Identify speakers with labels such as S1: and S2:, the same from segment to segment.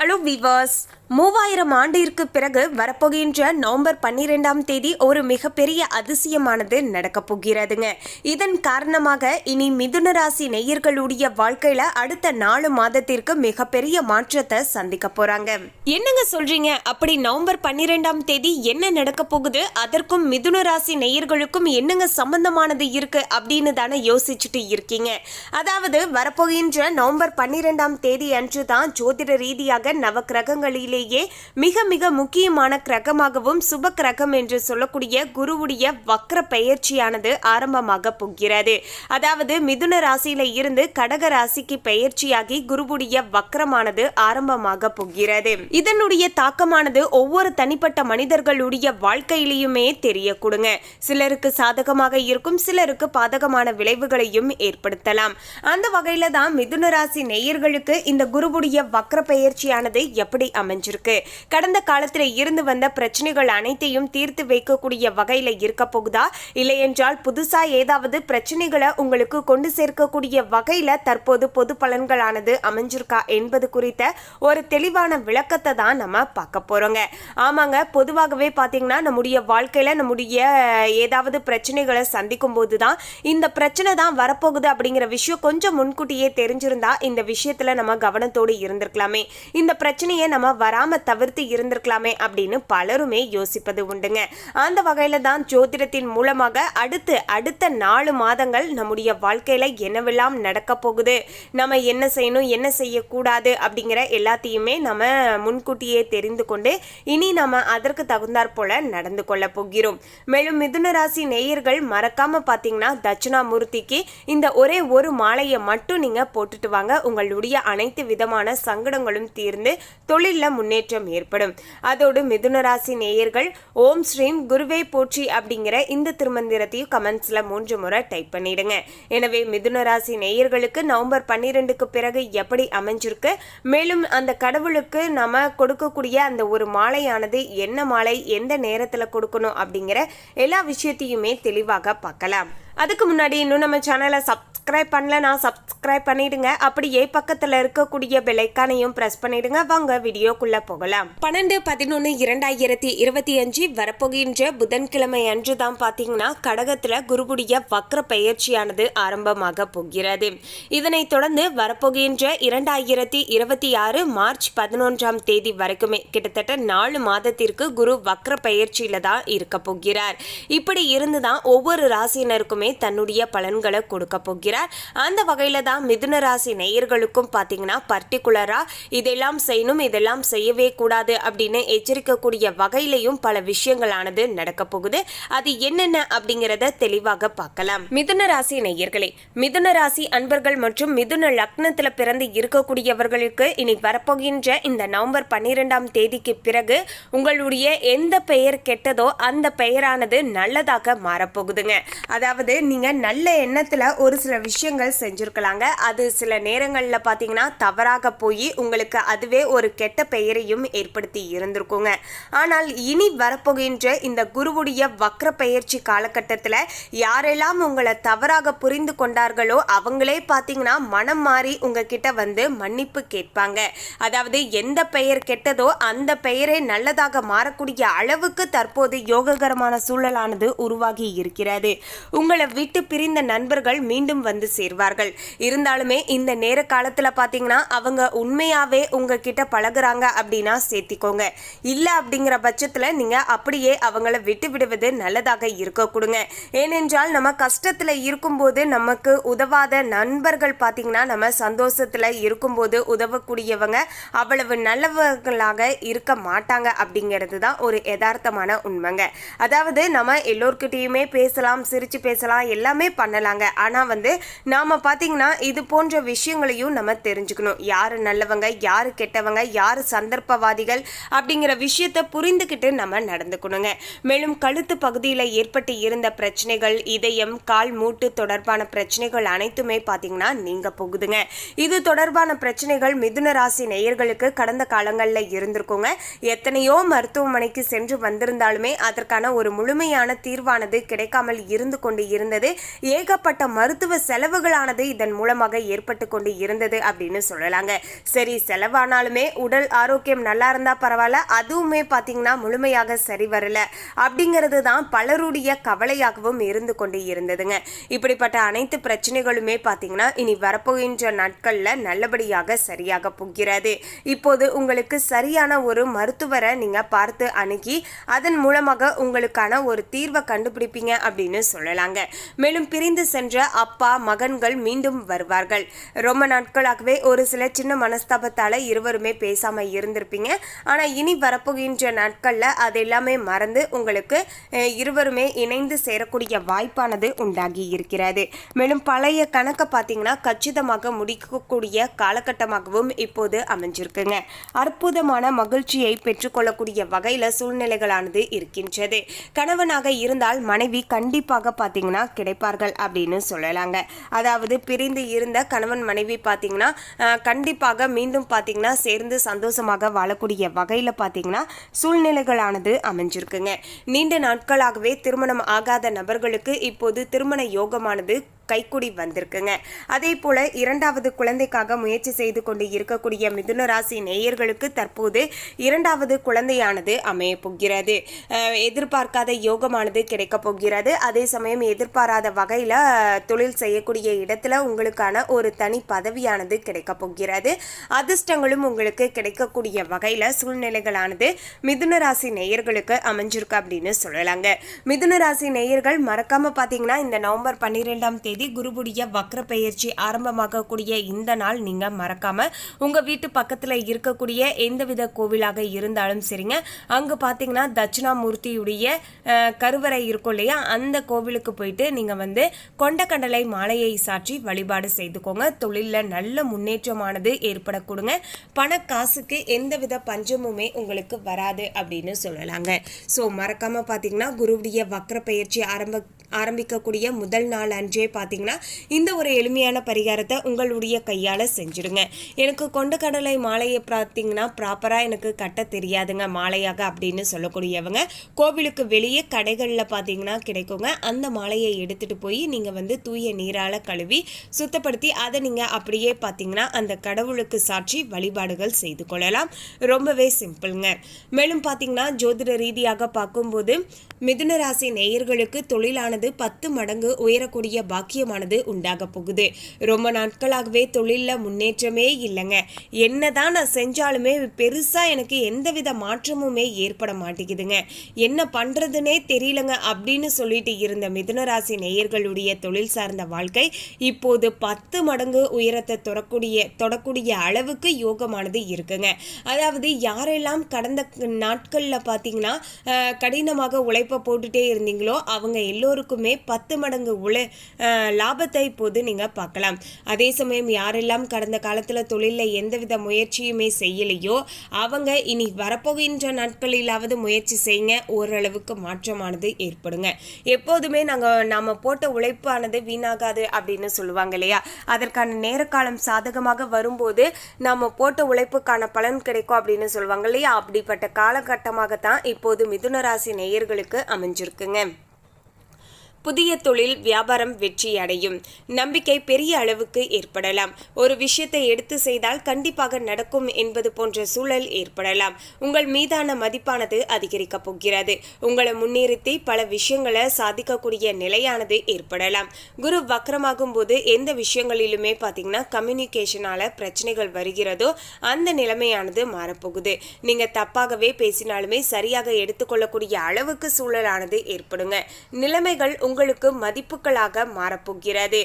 S1: Hello viewers மூவாயிரம் ஆண்டிற்கு பிறகு வரப்போகின்ற நவம்பர் பன்னிரெண்டாம் தேதி ஒரு மிகப்பெரிய அதிசயமானது நடக்கப் போகிறதுங்க. இதன் காரணமாக இனி மிதுன ராசி நேயர்களுடைய வாழ்க்கையில அடுத்த நாலு மாதத்திற்கு மிகப்பெரிய மாற்றத்தை சந்திக்க போறாங்க. என்னங்க சொல்றீங்க? அப்படி நவம்பர் பன்னிரெண்டாம் தேதி என்ன நடக்க போகுது? அதற்கும் மிதுன ராசி நேயர்களுக்கும் என்னங்க சம்பந்தமானது இருக்கு? அப்படின்னு தானே யோசிச்சுட்டு இருக்கீங்க. அதாவது வரப்போகின்ற நவம்பர் பன்னிரெண்டாம் தேதி அன்று தான் ஜோதிட ரீதியாக கிரக நவ கிரகங்களிலேயே மிக மிக முக்கியமான கிரகமாகவும் சுப கிரகம் என்று சொல்லக்கூடிய குருவுடைய வக்ர பெயர்ச்சியானது ஆரம்பமாக போகிறது அதாவது மிதுன ராசியில இருந்து கடக ராசிக்கு பெயர்ச்சியாகி குருவுடைய வக்ரமானது ஆரம்பமாக போகிறது இதனுடைய தாக்கமானது ஒவ்வொரு தனிப்பட்ட மனிதர்களுடைய வாழ்க்கையிலையுமே தெரிய கொடுங்க சிலருக்கு சாதகமாக இருக்கும் சிலருக்கு பாதகமான விளைவுகளையும் ஏற்படுத்தலாம். அந்த வகையில தான் மிதுன ராசி நேயர்களுக்கு இந்த குருவுடைய வக்ர பெயர்ச்சி ஆட்சியானது எப்படி அமைஞ்சிருக்கு? கடந்த காலத்துல இருந்து வந்த பிரச்சனைகள் அனைத்தையும் தீர்த்து வைக்கக்கூடிய வகையில இருக்க போகுதா? இல்லையென்றால் புதுசா ஏதாவது பிரச்சனைகளை உங்களுக்கு கொண்டு சேர்க்கக்கூடிய வகையில தற்போது பொது பலன்களானது அமைஞ்சிருக்கா என்பது குறித்த ஒரு தெளிவான விளக்கத்தை தான் நம்ம பார்க்க போறோங்க. ஆமாங்க பொதுவாகவே பார்த்தீங்கன்னா நம்முடைய வாழ்க்கையில நம்முடைய ஏதாவது பிரச்சனைகளை சந்திக்கும் போது தான் இந்த பிரச்சனை தான் வரப்போகுது அப்படிங்கிற விஷயம் கொஞ்சம் முன்கூட்டியே தெரிஞ்சிருந்தா இந்த விஷயத்துல நம்ம கவனத்தோடு இருந்திருக்கலாமே. இந்த பிரச்சனையை நம்ம வராம தவிர்த்து இருந்திருக்கலாமே அப்படின்னு பலருமே யோசிப்பது உண்டுங்க. அந்த வகையில தான் ஜோதிடத்தின் மூலமாக அடுத்து அடுத்த நாலு மாதங்கள் நம்முடைய வாழ்க்கையில என்னவெல்லாம் நடக்க போகுது நம்ம என்ன செய்யணும் என்ன செய்யக்கூடாது அப்படிங்கிற எல்லாத்தையுமே நம்ம முன்கூட்டியே தெரிந்து கொண்டு இனி நம்ம அதற்கு தகுந்தாற் போல நடந்து கொள்ள போகிறோம். மேலும் மிதுன ராசி நேயர்கள் மறக்காம பார்த்தீங்கன்னா தட்சிணாமூர்த்திக்கு இந்த ஒரே ஒரு மாலையை மட்டும் நீங்க போட்டுட்டு வாங்க. உங்களுடைய அனைத்து விதமான சங்கடங்களும் தீர் இருந்து தொழிலில் முன்னேற்றம் ஏற்படும். அதோடு மிதுன ராசி நேயர்கள் ஓம் ஸ்ரீம் குருவே போற்றி அப்படிங்கிற இந்த திருமந்திரத்தையும் கமெண்ட்ஸ்ல மூன்று முறை டைப் பண்ணிடுங்க. எனவே மிதுன ராசி நேயர்களுக்கு நவம்பர் பன்னிரெண்டுக்கு பிறகு எப்படி அமைஞ்சிருக்கு? மேலும் அந்த கடவுளுக்கு நம்ம கொடுக்கக்கூடிய அந்த ஒரு மாலையானது என்ன மாலை எந்த நேரத்தில் கொடுக்கணும் அப்படிங்கிற எல்லா விஷயத்தையுமே தெளிவாக பார்க்கலாம். அதுக்கு முன்னாடி இன்னும் நம்ம சேனலை சப்ஸ்கிரைப் பண்ணலனா சப்ஸ்கிரைப் பண்ணிடுங்க. அப்படியே பக்கத்தில் இருக்கக்கூடிய பெலைக்கானையும் ப்ரெஸ் பண்ணிடுங்க. வாங்க வீடியோக்குள்ள போகலாம். பன்னெண்டு பதினொன்று இரண்டாயிரத்தி இருபத்தி அஞ்சு வரப்போகின்ற புதன்கிழமை அன்று தான் பார்த்தீங்கன்னா கடகத்தில் குருவுடைய வக்ர பயிற்சியானது ஆரம்பமாக போகிறது. இதனைத் தொடர்ந்து வரப்போகின்ற இரண்டாயிரத்தி இருபத்தி ஆறு மார்ச் பதினொன்றாம் தேதி வரைக்குமே கிட்டத்தட்ட நாலு மாதத்திற்கு குரு வக்ர பயிற்சியில் தான் இருக்க போகிறார். இப்படி இருந்து தான் ஒவ்வொரு ராசியினருக்குமே தன்னுடைய பலன்களை கொடுக்க போகிறார். அந்த வகையில தான் மிதுன ராசி நேயர்களுக்கும் பார்த்தீங்கன்னா பர்டிகுலரா இதெல்லாம் செய்யணும் இதெல்லாம் செய்யவே கூடாது அப்படின்னு எச்சரிக்கக்கூடிய வகையிலையும் பல விஷயங்களானது நடக்க போகுது. அது என்னென்ன அப்படிங்கிறத தெளிவாக பார்க்கலாம். மிதுன ராசி நேயர்களே மிதுன ராசி அன்பர்கள் மற்றும் மிதுன லக்னத்தில் பிறந்து இருக்கக்கூடியவர்களுக்கு இனி வரப்போகின்ற இந்த நவம்பர் பன்னிரெண்டாம் தேதிக்கு பிறகு உங்களுடைய எந்த பெயர் கெட்டதோ அந்த பெயரானது நல்லதாக மாறப்போகுதுங்க. அதாவது நீங்க நல்ல எண்ணத்தில் ஒரு சில விஷயங்கள் செஞ்சுருக்கலாங்க. அது சில நேரங்களில் பார்த்தீங்கன்னா தவறாக போய் உங்களுக்கு அதுவே ஒரு கெட்ட பெயரையும் ஏற்படுத்தி இருந்திருக்குங்க. ஆனால் இனி வரப்போகின்ற இந்த குருவுடைய வக்ர பெயர்ச்சி காலகட்டத்தில் யாரெல்லாம் உங்களை தவறாக புரிந்து கொண்டார்களோ அவங்களே பார்த்தீங்கன்னா மனம் மாறி உங்ககிட்ட வந்து மன்னிப்பு கேட்பாங்க. அதாவது எந்த பெயர் கெட்டதோ அந்த பெயரே நல்லதாக மாறக்கூடிய அளவுக்கு தற்போது யோககரமான சூழலானது உருவாகி இருக்கிறது. உங்களை விட்டு பிரிந்த நண்பர்கள் மீண்டும் வந்து சேர்வார்கள். இருந்தாலுமே இந்த நேர காலத்துல பாத்தீங்கன்னா அவங்க உண்மையாவே உங்ககிட்ட பழகுறாங்க அப்படின்னா சேர்த்திக்கோங்க. இல்ல அப்படிங்கிற பட்சத்துல நீங்க அப்படியே அவங்கள விட்டு விடுவது நல்லதாக இருக்க கொடுங்க. ஏனென்றால் நம்ம கஷ்டத்துல இருக்கும்போது நமக்கு உதவாத நண்பர்கள் பாத்தீங்கன்னா நம்ம சந்தோஷத்துல இருக்கும்போது உதவக்கூடியவங்க அவ்வளவு நல்லவர்களாக இருக்க மாட்டாங்க அப்படிங்கிறது தான் ஒரு யதார்த்தமான உண்மைங்க. அதாவது நம்ம எல்லோர்கிட்டயுமே பேசலாம் சிரிச்சு பேசலாம் எல்லாமே பண்ணலாங்க. ஆனால் வந்து நாம் பார்த்திங்கன்னா இது போன்ற விஷயங்களையும் நம்ம தெரிஞ்சுக்கணும். யார் நல்லவங்க யார் கெட்டவங்க யார் சந்தர்ப்பவாதிகள் அப்படிங்கிற விஷயத்தை புரிந்துக்கிட்டு நம்ம நடந்துக்கணுங்க. மேலும் கழுத்து பகுதியில் ஏற்பட்டு இருந்த பிரச்சனைகள் இதயம் கால் மூட்டு தொடர்பான பிரச்சனைகள் அனைத்துமே பார்த்தீங்கன்னா நீங்கள் போகுதுங்க. இது தொடர்பான பிரச்சனைகள் மிதுன ராசி நேயர்களுக்கு கடந்த காலங்களில் இருந்திருக்குங்க. எத்தனையோ மருத்துவமனைக்கு சென்று வந்திருந்தாலுமே அதற்கான ஒரு முழுமையான தீர்வானது கிடைக்காமல் இருந்து கொண்டு இருந்தது. ஏகப்பட்ட மருத்துவ செலவுகளானது இதன் மூலமாக ஏற்பட்டு கொண்டு இருந்தது அப்படின்னு சொல்லலாங்க. சரி செலவானாலுமே உடல் ஆரோக்கியம் நல்லா இருந்தா பரவாயில்ல அதுவுமே பார்த்தீங்கன்னா முழுமையாக சரி வரல அப்படிங்கிறது தான் பலருடைய கவலையாகவும் இருந்து கொண்டு இருந்ததுங்க. இப்படிப்பட்ட அனைத்து பிரச்சனைகளுமே பார்த்தீங்கன்னா இனி வரப்போகின்ற நாட்களில் நல்லபடியாக சரியாக போகிறது. இப்போது உங்களுக்கு சரியான ஒரு மருத்துவரை நீங்கள் பார்த்து அணுகி அதன் மூலமாக உங்களுக்கான ஒரு தீர்வை கண்டுபிடிப்பீங்க அப்படின்னு சொல்லலாங்க. மேலும் பிரிந்து சென்ற அப்பா மகன்கள் மீண்டும் வருவார்கள். ரொம்ப நாட்களாகவே ஒரு சில சின்ன மனஸ்தாபத்தால இருவருமே பேசாம இருந்திருப்பீங்க. ஆனா இனி வரப்போகின்ற நாட்கள்ல அது எல்லாமே மறந்து உங்களுக்கு இருவருமே இணைந்து சேரக்கூடிய வாய்ப்பானது உண்டாகி இருக்கிறது. மேலும் பழைய கணக்கை பார்த்தீங்கன்னா கச்சிதமாக முடிக்கக்கூடிய காலகட்டமாகவும் இப்போது அமைஞ்சிருக்குங்க. அற்புதமான மகிழ்ச்சியை பெற்றுக்கொள்ளக்கூடிய வகையில சூழ்நிலைகளானது இருக்கின்றது. கணவனாக இருந்தால் மனைவி கண்டிப்பாக பார்த்தீங்கன்னா கிடைப்பார்கள் அப்படின்னு சொல்லலாங்க. அதாவது பிரிந்து இருந்த கணவன் மனைவி பார்த்தீங்கன்னா கண்டிப்பாக மீண்டும் பார்த்தீங்கன்னா சேர்ந்து சந்தோஷமாக வாழக்கூடிய வகையில் பார்த்தீங்கன்னா சூழ்நிலைகளானது அமைஞ்சிருக்குங்க. நீண்ட நாட்களாகவே திருமணம் ஆகாத நபர்களுக்கு இப்போது திருமண யோகமானது கைக்குடி வந்திருக்குங்க. அதே போல இரண்டாவது குழந்தைக்காக முயற்சி செய்து கொண்டு இருக்கக்கூடிய மிதுன ராசி நேயர்களுக்கு தற்போது இரண்டாவது குழந்தையானது அமைய போகிறது. எதிர்பார்க்காத யோகமானது கிடைக்க போகிறது. அதே சமயம் எதிர்பாராத வகையில் தொழில் செய்யக்கூடிய இடத்துல உங்களுக்கான ஒரு தனி பதவியானது கிடைக்க போகிறது. அதிர்ஷ்டங்களும் உங்களுக்கு கிடைக்கக்கூடிய வகையில் சூழ்நிலைகளானது மிதுன ராசி நேயர்களுக்கு அமைஞ்சிருக்கு அப்படின்னு சொல்லலாங்க. மிதுன ராசி நேயர்கள் மறக்காம பார்த்தீங்கன்னா இந்த நவம்பர் பன்னிரெண்டாம் தேதி குருவுடைய வக்ர பெயர்ச்சி ஆரம்பமாகக்கூடிய இந்த நாள் நீங்க மறக்காம உங்க வீட்டு பக்கத்துல இருக்கக்கூடிய எந்தவித கோவிலாக இருந்தாலும் சரிங்க. அங்க பார்த்தீங்கன்னா தட்சிணாமூர்த்தியுடைய கருவறை இருக்கும் இல்லையா? அந்த கோவிலுக்கு போயிட்டு நீங்க வந்து கொண்டக்கடலை மாலையை சாற்றி வழிபாடு செய்துக்கோங்க. தொழிலில் நல்ல முன்னேற்றமானது ஏற்படக்கூடுங்க பண காசுக்கு எந்தவித பஞ்சமுமே உங்களுக்கு வராது அப்படின்னு சொல்லலாங்க. ஸோ மறக்காம பார்த்தீங்கன்னா குருவுடைய வக்ர பயிற்சி ஆரம்ப ஆரம்பிக்கக்கூடிய முதல் நாள் அன்றே பார்த்தீங்கன்னா இந்த ஒரு எளிமையான பரிகாரத்தை உங்களுடைய கையால் செஞ்சுடுங்க. எனக்கு கொண்ட கடலை மாலையை பார்த்தீங்கன்னா ப்ராப்பராக எனக்கு கட்ட தெரியாதுங்க மாலையாக அப்படின்னு சொல்லக்கூடியவங்க. கோவிலுக்கு வெளியே கடைகளில் பார்த்தீங்கன்னா கிடைக்குங்க. அந்த மாலையை எடுத்துகிட்டு போய் நீங்கள் வந்து தூய நீரால் கழுவி சுத்தப்படுத்தி அதை நீங்கள் அப்படியே பார்த்தீங்கன்னா அந்த கடவுளுக்கு சாட்சி வழிபாடுகள் செய்து கொள்ளலாம். ரொம்பவே சிம்பிள்ங்க. மேலும் பார்த்தீங்கன்னா ஜோதிட ரீதியாக பார்க்கும்போது மிதுன ராசி நேயர்களுக்கு தொழிலானது பத்து மடங்கு உயரக்கூடிய பாக்கியமானது உண்டாக போகுது. ரொம்ப நாட்களாகவே தொழிலில் முன்னேற்றமே இல்லைங்க. என்னதான் நான் செஞ்சாலுமே பெருசாக எனக்கு எந்தவித மாற்றமுமே ஏற்பட மாட்டேங்குதுங்க. என்ன பண்ணுறதுனே தெரியலங்க அப்படின்னு சொல்லிட்டு இருந்த மிதுனராசி நேயர்களுடைய தொழில் சார்ந்த வாழ்க்கை இப்போது பத்து மடங்கு உயரத்தை தொடக்கூடிய தொடக்கூடிய அளவுக்கு யோகமானது இருக்குங்க. அதாவது யாரெல்லாம் கடந்த நாட்களில் பார்த்தீங்கன்னா கடினமாக உழைப்பை போட்டுகிட்டே இருந்தீங்களோ அவங்க எல்லோருக்குமே பத்து மடங்கு உழை லாபத்தை இப்போது நீங்கள் பார்க்கலாம். அதே சமயம் யாரெல்லாம் கடந்த காலத்தில் தொழிலில் எந்தவித முயற்சியுமே செய்யலையோ அவங்க இனி வரப்போகின்ற நாட்களிலாவது முயற்சி செய்யுங்க. ஓரளவுக்கு மாற்றமானது ஏற்படுங்க. எப்போதுமே நாங்கள் நாம் போட்ட உழைப்பானது வீணாகாது அப்படின்னு சொல்லுவாங்க இல்லையா? அதற்கான நேரக்காலம் சாதகமாக வரும்போது நாம் போட்ட உழைப்புக்கான பலன் கிடைக்கும் அப்படின்னு சொல்லுவாங்க இல்லையா? அப்படிப்பட்ட காலகட்டமாகத்தான் இப்போது மிதுன ராசி நேயர்களுக்கு அமைஞ்சிருக்குங்க. புதிய தொழில் வியாபாரம் வெற்றி அடையும். நம்பிக்கை பெரிய அளவுக்கு ஏற்படலாம். ஒரு விஷயத்தை எடுத்து செய்தால் கண்டிப்பாக நடக்கும் என்பது போன்ற சூழல் ஏற்படலாம். உங்கள் மீதான மதிப்பானது அதிகரிக்கப் போகிறது. உங்களை முன்னிறுத்தி பல விஷயங்களை சாதிக்கக்கூடிய நிலையானது ஏற்படலாம். குரு வக்கரமாகும் போது எந்த விஷயங்களிலுமே பார்த்தீங்கன்னா கம்யூனிகேஷனால பிரச்சனைகள் வருகிறதோ அந்த நிலைமையானது மாறப்போகுது. நீங்க தப்பாகவே பேசினாலுமே சரியாக எடுத்துக்கொள்ளக்கூடிய அளவுக்கு சூழலானது ஏற்படுங்க. நிலைமைகள் உங்களுக்கு மதிப்புகளாக மாறப்போகிறது.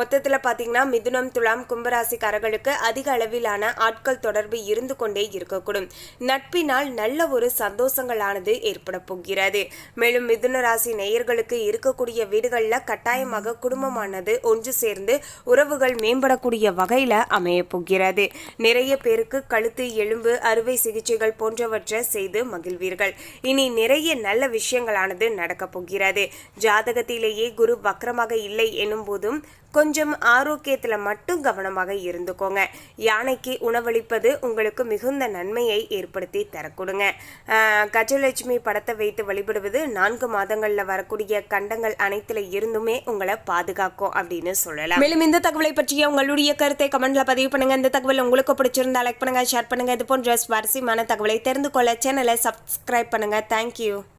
S1: மொத்தத்தில் பார்த்தீங்கன்னா பாத்தீங்கன்னா மிதுனம் துலாம் கும்பராசிக்காரர்களுக்கு அதிக அளவிலான ஆட்கள் தொடர்பு இருந்து கொண்டே இருக்கக்கூடும். நட்பினால் நல்ல ஒரு சந்தோஷங்களானது ஏற்பட போகிறது. மேலும் மிதுன ராசி நேயர்களுக்கு இருக்கக்கூடிய வீடுகளில் கட்டாயமாக குடும்பமானது ஒன்று சேர்ந்து உறவுகள் மேம்படக்கூடிய வகையில அமைய போகிறது. நிறைய பேருக்கு கழுத்து எலும்பு அறுவை சிகிச்சைகள் போன்றவற்றை செய்து மகிழ்வீர்கள். இனி நிறைய நல்ல விஷயங்களானது நடக்க போகிறது. ஜாதகத்திலேயே குரு வக்கரமாக இல்லை எனும் போதும் கொஞ்சம் ஆரோக்கியத்தில் மட்டும் கவனமாக இருந்துக்கோங்க. யானைக்கு உணவளிப்பது உங்களுக்கு மிகுந்த நன்மையை ஏற்படுத்தி தரக்கூடுங்க. கஜலட்சுமி படத்தை வைத்து வழிபடுவது நான்கு மாதங்களில் வரக்கூடிய கண்டங்கள் அனைத்துல இருந்துமே உங்களை பாதுகாக்கும் அப்படின்னு சொல்லலாம். மேலும் இந்த தகவலை பற்றிய உங்களுடைய கருத்தை கமெண்ட்ல பதிவு பண்ணுங்க. இந்த தகவல் உங்களுக்கு பிடிச்சிருந்தா லைக் பண்ணுங்க ஷேர் பண்ணுங்க. இது போன்ற சுவாரஸ்யமான தகவலை தெரிந்து கொள்ள சேனலை சப்ஸ்கிரைப் பண்ணுங்க. தேங்க்யூ